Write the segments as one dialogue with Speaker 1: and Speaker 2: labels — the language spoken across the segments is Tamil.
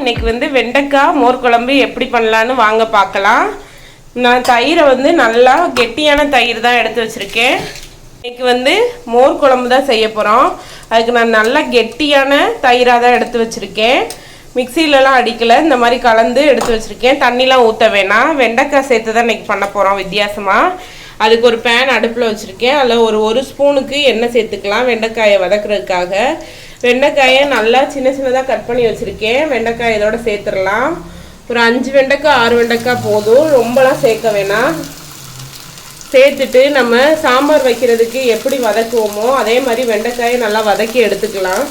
Speaker 1: இன்னைக்கு வந்து வெண்டைக்காய் மோர் குழம்பு எப்படி பண்ணலான்னு வாங்க பார்க்கலாம். நான் தயிரை வந்து நல்லா கெட்டியான தயிர் தான் எடுத்து வச்சுருக்கேன். இன்னைக்கு வந்து மோர் குழம்பு தான் செய்ய போகிறோம் அதுக்கு நான் நல்லா கெட்டியான தயிராக தான் எடுத்து வச்சுருக்கேன். மிக்சிலலாம் அடிக்கலை. இந்த மாதிரி கலந்து எடுத்து வச்சுருக்கேன். தண்ணிலாம் ஊற்ற வேணாம். வெண்டைக்காய் சேர்த்து தான் இன்னைக்கு பண்ண போகிறோம் வித்தியாசமாக அதுக்கு ஒரு பேன் அடுப்பில் வச்சுருக்கேன். அதில் ஒரு ஒரு ஸ்பூனுக்கு எண்ணெய் சேர்த்துக்கலாம் வெண்டைக்காயை வதக்குறதுக்காக. வெண்டைக்காயை நல்லா சின்ன சின்னதாக கட் பண்ணி வச்சுருக்கேன். வெண்டைக்காய் இதோட சேர்த்துடலாம். ஒரு அஞ்சு வெண்டைக்காய் ஆறு வெண்டைக்காய் போதும். ரொம்பலாம் சேர்க்க வேணாம். சேர்த்துட்டு நம்ம சாம்பார் வைக்கிறதுக்கு எப்படி வதக்குவோமோ அதே மாதிரி வெண்டைக்காயை நல்லா வதக்கி எடுத்துக்கலாம்.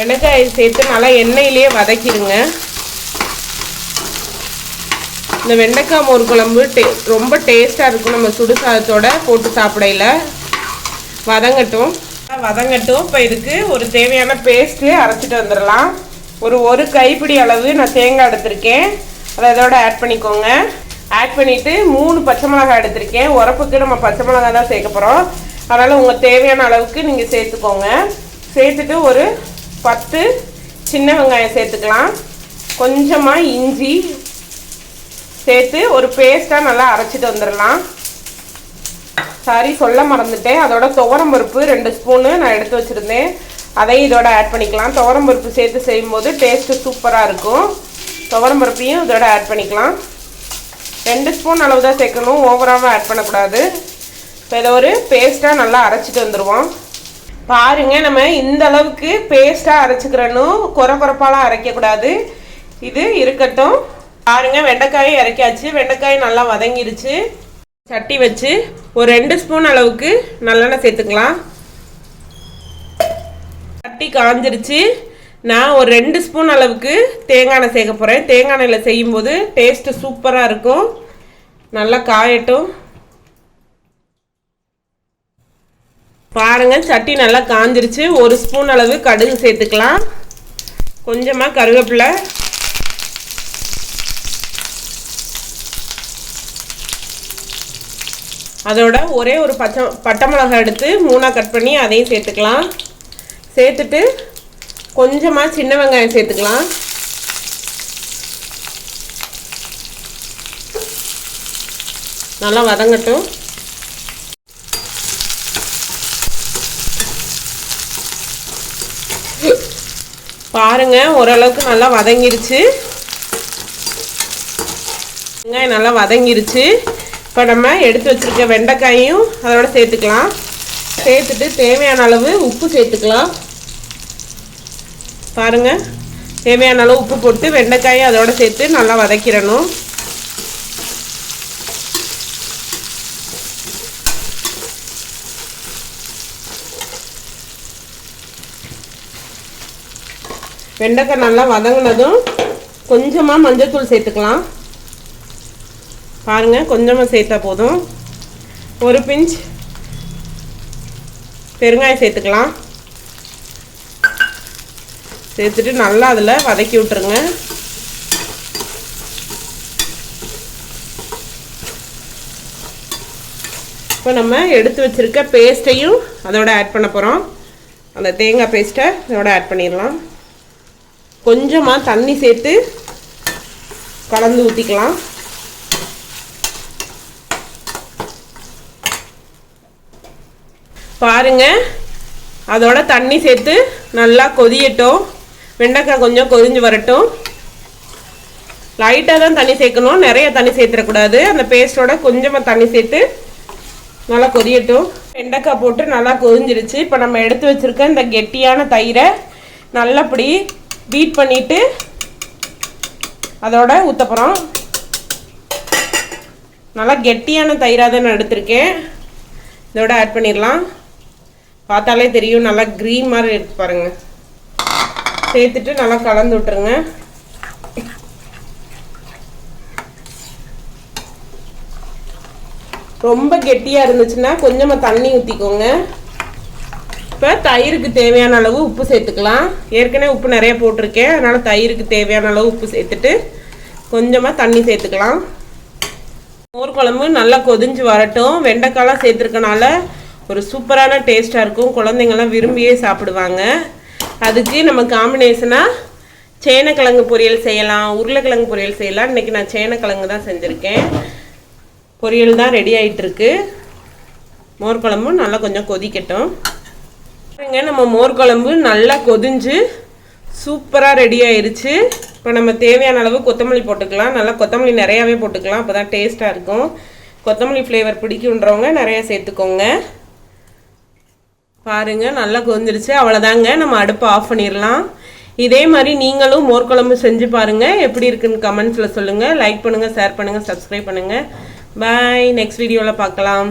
Speaker 1: வெண்டைக்காய் சேர்த்து நல்லா எண்ணெயிலேயே வதக்கிடுங்க. இந்த வெண்டைக்காய் மோர் குழம்பு டே ரொம்ப டேஸ்ட்டாக இருக்கும். நம்ம சுடு சாதத்தோட போட்டு சாப்பிடையில. வதங்கட்டும். வதங்கட்டும். இப்போ இதுக்கு ஒரு தேவையான பேஸ்ட்டு அரைச்சிட்டு வந்துடலாம். ஒரு ஒரு கைப்பிடி அளவு நான் தேங்காய் எடுத்திருக்கேன். அதை இதோட ஆட் பண்ணிக்கோங்க. ஆட் பண்ணிவிட்டு மூணு பச்சை மிளகாய் எடுத்திருக்கேன். உரப்புக்கு நம்ம பச்சை மிளகாய் தான் சேர்க்க போகிறோம் அதனால் உங்கள் தேவையான அளவுக்கு நீங்கள் சேர்த்துக்கோங்க. சேர்த்துட்டு ஒரு பத்து சின்ன வெங்காயம் சேர்த்துக்கலாம். கொஞ்சமாக இஞ்சி சேர்த்து ஒரு பேஸ்ட்டாக நல்லா அரைச்சிட்டு வந்துடலாம். சாரி சொல்ல மறந்துட்டேன். அதோட துவரம் பருப்பு ரெண்டு ஸ்பூனு நான் எடுத்து வச்சுருந்தேன். அதையும் இதோட ஆட் பண்ணிக்கலாம். துவரம் பருப்பு சேர்த்து செய்யும்போது டேஸ்ட்டு சூப்பராக இருக்கும். துவரம் பருப்பையும் இதோட ஆட் பண்ணிக்கலாம். ரெண்டு ஸ்பூன் அளவு தான் சேர்க்கணும். ஓவராகவும் ஆட் பண்ணக்கூடாது. இப்போ இதை ஒரு பேஸ்ட்டாக நல்லா அரைச்சிட்டு வந்துடுவோம் பாருங்க நம்ம இந்த அளவுக்கு பேஸ்ட்டாக அரைச்சிக்கிறனும் குறை குறைப்பாலாம் அரைக்கக்கூடாது. இது இருக்கட்டும். பாருங்க வெண்டைக்காயும் இறக்கியாச்சு. வெண்டைக்காய் நல்லா வதங்கிருச்சு. சட்டி வச்சு ஒரு ரெண்டு ஸ்பூன் அளவுக்கு நல்லெண்ணெய் சேர்த்துக்கலாம். சட்டி காஞ்சிருச்சு. நான் ஒரு ரெண்டு ஸ்பூன் அளவுக்கு தேங்காய் எண்ணெய் சேர்க்க போகிறேன் தேங்காய் எண்ணெயில் செய்யும்போது டேஸ்ட்டு சூப்பராக இருக்கும். நல்லா காயட்டும். பாருங்கள் சட்டி நல்லா காஞ்சிருச்சு. ஒரு ஸ்பூன் அளவு கடுகு சேர்த்துக்கலாம். கொஞ்சமாக கருவேப்பிலை அதோட ஒரே ஒரு பச்சை பட்டை மிளகாய் எடுத்து மூணாக கட் பண்ணி அதையும் சேர்த்துக்கலாம். சேர்த்துட்டு கொஞ்சமாக சின்ன வெங்காயம் சேர்த்துக்கலாம். நல்லா வதங்கட்டும். பாருங்க ஓரளவுக்கு நல்லா வதங்கிருச்சு. வெங்காயம் நல்லா வதங்கிருச்சு. இப்போ நம்ம எடுத்து வச்சிருக்க வெண்டைக்காயும் அதோட சேர்த்துக்கலாம். சேர்த்துட்டு தேவையான அளவு உப்பு சேர்த்துக்கலாம். பாருங்கள் தேவையான அளவு உப்பு போட்டு வெண்டைக்காயும் அதோட சேர்த்து நல்லா வதக்கிடணும். வெண்டைக்காய் நல்லா வதங்கினதும் கொஞ்சமாக மஞ்சள்தூள் சேர்த்துக்கலாம். பாருங்கள் கொஞ்சமாக சேர்த்தா போதும். ஒரு பிஞ்ச் பெருங்காயம் சேர்த்துக்கலாம். சேர்த்துட்டு நல்லா அதில் வதக்கி விட்டுருங்க. இப்போ நம்ம எடுத்து வச்சிருக்க பேஸ்ட்டையும் அதோட ஆட் பண்ண போகிறோம் அந்த தேங்காய் பேஸ்ட்டை இதோட ஆட் பண்ணிடலாம். கொஞ்சமாக தண்ணி சேர்த்து கலந்து ஊற்றிக்கலாம் பாருங்க. அதோட தண்ணி சேர்த்து நல்லா கொதியட்டும். வெண்டைக்காய் கொஞ்சம் கொதிஞ்சு வரட்டும். லைட்டாக தான் தண்ணி சேர்க்கணும். நிறைய தண்ணி சேர்த்துடக்கூடாது. அந்த பேஸ்ட்டோட கொஞ்சமாக தண்ணி சேர்த்து நல்லா கொதியட்டும். வெண்டைக்காய் போட்டு நல்லா கொதிஞ்சிருச்சு. இப்போ நம்ம எடுத்து வச்சுருக்க இந்த கெட்டியான தயிரை நல்லபடி பீட் பண்ணிவிட்டு அதோட ஊற்ற நல்லா கெட்டியான தயிராக தான் நான் எடுத்திருக்கேன். இதோட ஆட் பண்ணிடலாம். பார்த்தாலே தெரியும். நல்லா க்ரீன் மாதிரி இருக்கு பாருங்க. சேர்த்துட்டு நல்லா கலந்து விட்டுருங்க. ரொம்ப கெட்டியாக இருந்துச்சுன்னா கொஞ்சமாக தண்ணி ஊற்றிக்கோங்க இப்போ தயிருக்கு தேவையான அளவு உப்பு சேர்த்துக்கலாம். ஏற்கனவே உப்பு நிறைய போட்டிருக்கேன். அதனால் தயிருக்கு தேவையான அளவு உப்பு சேர்த்துட்டு கொஞ்சமாக தண்ணி சேர்த்துக்கலாம். மோர் குழம்பு நல்லா கொதிஞ்சு வரட்டும். வெண்டைக்காயெலாம் சேர்த்துருக்கனால ஒரு சூப்பரான டேஸ்ட்டாக இருக்கும். குழந்தைங்கள்லாம் விரும்பியே சாப்பிடுவாங்க. அதுக்கு நம்ம காம்பினேஷனாக சேனக்கிழங்கு பொரியல் செய்யலாம் உருளைக்கிழங்கு பொரியல் செய்யலாம். இன்னைக்கு நான் சேனக்கிழங்கு தான் செஞ்சுருக்கேன். பொரியல் தான் ரெடி ஆகிட்டுருக்கு மோர் குழம்பும் நல்லா கொஞ்சம் கொதிக்கட்டும். பாருங்க நம்ம மோர் குழம்பு நல்லா கொதிஞ்சு சூப்பராக ரெடி ஆயிடுச்சு இப்போ நம்ம தேவையான அளவு கொத்தமல்லி போட்டுக்கலாம். நல்லா கொத்தமல்லி நிறையாவே போட்டுக்கலாம். அப்போ தான் டேஸ்ட்டாக இருக்கும். கொத்தமல்லி ஃப்ளேவர் பிடிக்குன்றவங்க நிறையா சேர்த்துக்கோங்க. பாருங்க நல்லா கொதிஞ்சிருச்சு. அவ்வளோதாங்க நம்ம அடுப்பை ஆஃப் பண்ணிடலாம். இதே மாதிரி நீங்களும் மோர் குழம்பு செஞ்சு பாருங்க. எப்படி இருக்குன்னு கமெண்ட்ஸில் சொல்லுங்கள் லைக் பண்ணுங்கள் ஷேர் பண்ணுங்கள் சப்ஸ்கிரைப் பண்ணுங்கள் பாய் நெக்ஸ்ட் வீடியோவில் பார்க்கலாம்.